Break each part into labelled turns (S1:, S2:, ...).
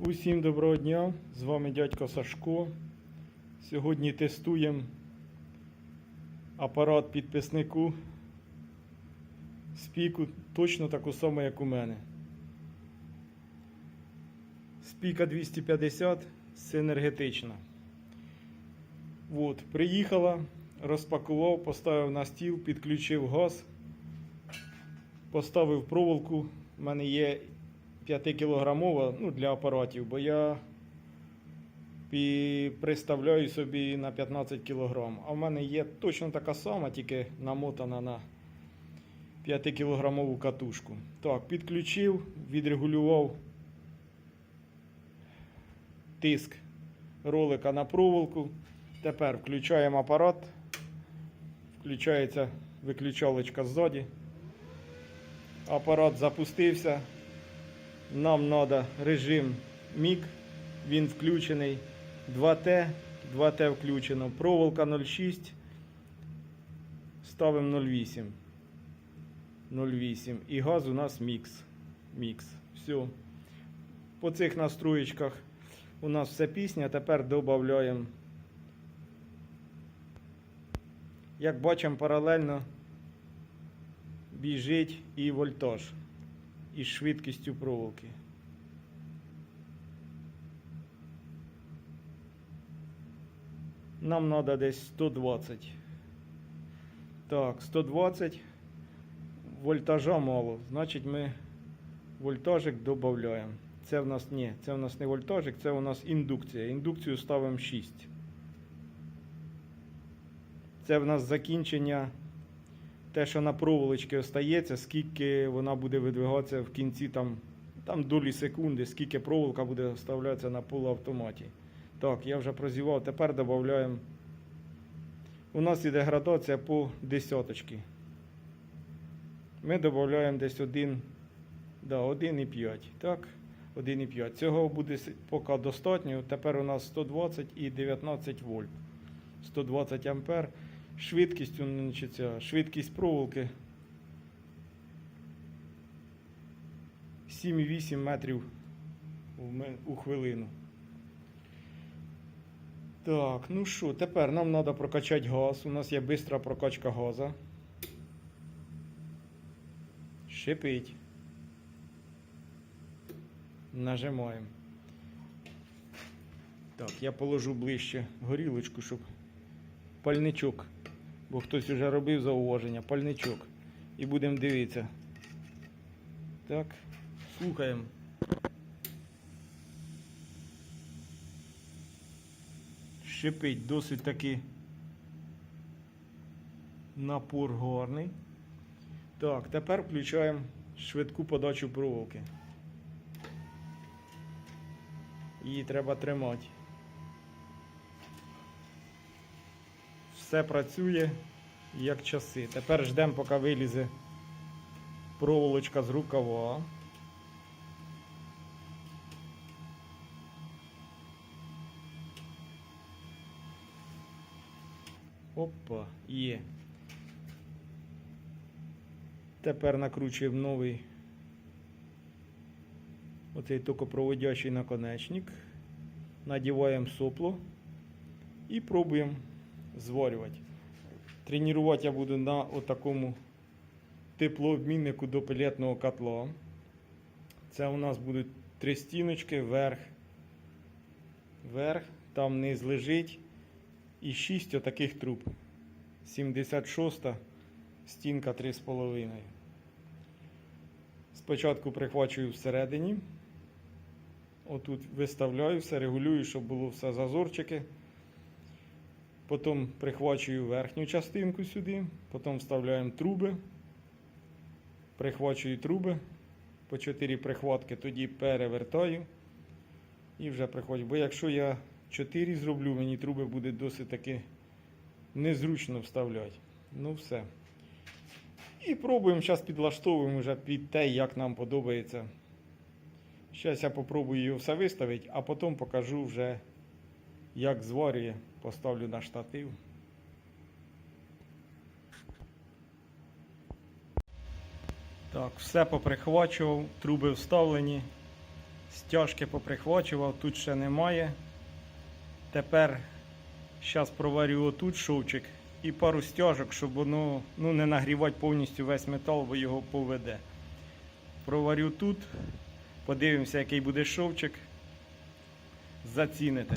S1: Усім доброго дня! З вами дядько Сашко. Сьогодні тестуємо апарат підписнику спіку точно таку саму, як у мене. Спіка 250 синергетична. От, приїхала, розпакував, поставив на стіл, підключив газ, поставив проволоку. У мене є 5-кілограмова ну, для апаратів, бо я приставляю собі на 15 кг. А в мене є точно така сама, тільки намотана на 5-кілограмову катушку. Так, підключив, відрегулював тиск ролика на проволоку. Тепер включаємо апарат. Включається виключалочка ззаді. Апарат запустився. Нам треба режим мік, він включений 2Т, 2Т включено, проволока 0,6, ставимо 0,8. 0,8 і газ у нас мікс. Мікс. Все. По цих настроєчках у нас все пісня. Тепер додаємо. Як бачимо, паралельно біжить і вольтаж із швидкістю проволоки. Нам треба десь 120. Так, 120. Вольтажа мало. Значить ми вольтажик додаємо. Це в нас ні, це в нас не вольтажик, це у нас індукція. Індукцію ставимо 6. Це в нас закінчення те, що на проволочці остається, скільки вона буде видвигатися в кінці там, там долі секунди, скільки проволока буде вставлятися на полуавтоматі. Так, я вже прозівав, тепер додаємо. У нас іде градація по десяточки. Ми додаємо десь 1, да, 1,5. Так, 1,5. Цього буде поки достатньо. Тепер у нас 120 і 19 вольт. 120 ампер. Швидкість, швидкість проволоки 7,8 метрів у хвилину. Так, ну що, тепер нам треба прокачати газ. У нас є швидка прокачка газу. Шипить. Нажимаємо. Так, я положу ближче горілочку, щоб пальничок. Бо хтось вже робив зауваження, пальничок. І будемо дивитися. Так, слухаємо. Шипить досить таки напор гарний. Так, тепер включаємо швидку подачу проволоки. Її треба тримати. Все працює як часи. Тепер ждемо, поки вилізе проволочка з рукава. Опа, є. Тепер накручуємо новий оцей токопроводящий наконечник. Надіваємо сопло і пробуємо зварювати. Тренувати я буду на отакому теплообміннику до пелетного котла. Це у нас будуть три стіночки, верх, верх, там низ лежить і 6 отаких труб. 76 стінка 3,5. Спочатку прихвачую всередині. Отут виставляю все, регулюю, щоб було все зазорчики. Потім прихвачую верхню частинку сюди, потім вставляємо труби, прихвачую труби по 4 прихватки, тоді перевертаю і вже прихвачу. Бо якщо я 4 зроблю, мені труби буде досить таки незручно вставляти. Ну все. І пробуємо, зараз підлаштовуємо вже під те, як нам подобається. Зараз я попробую його все виставити, а потім покажу вже, як зварює. Поставлю на штатив. Так, все поприхвачував, труби вставлені. Стяжки поприхвачував, тут ще немає. Тепер зараз проварю отут шовчик і пару стяжок, щоб воно ну, не нагрівати повністю весь метал, бо його поведе. Проварю тут, подивимося, який буде шовчик. Заціните.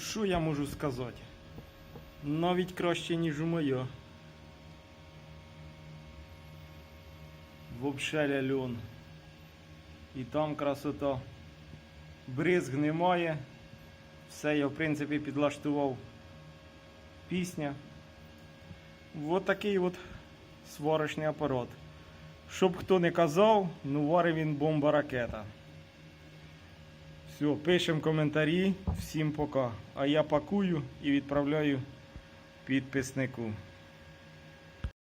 S1: Що я можу сказати? Навіть краще, ніж у моє. Вообще ляльон. І там красота. Бризг немає. Все я в принципі підлаштував. Пісня. Вот такий от сварочний апарат. Щоб хто не казав, ну варив він бомба ракета. Все, пишемо коментарі. Всім пока. А я пакую і відправляю підписнику.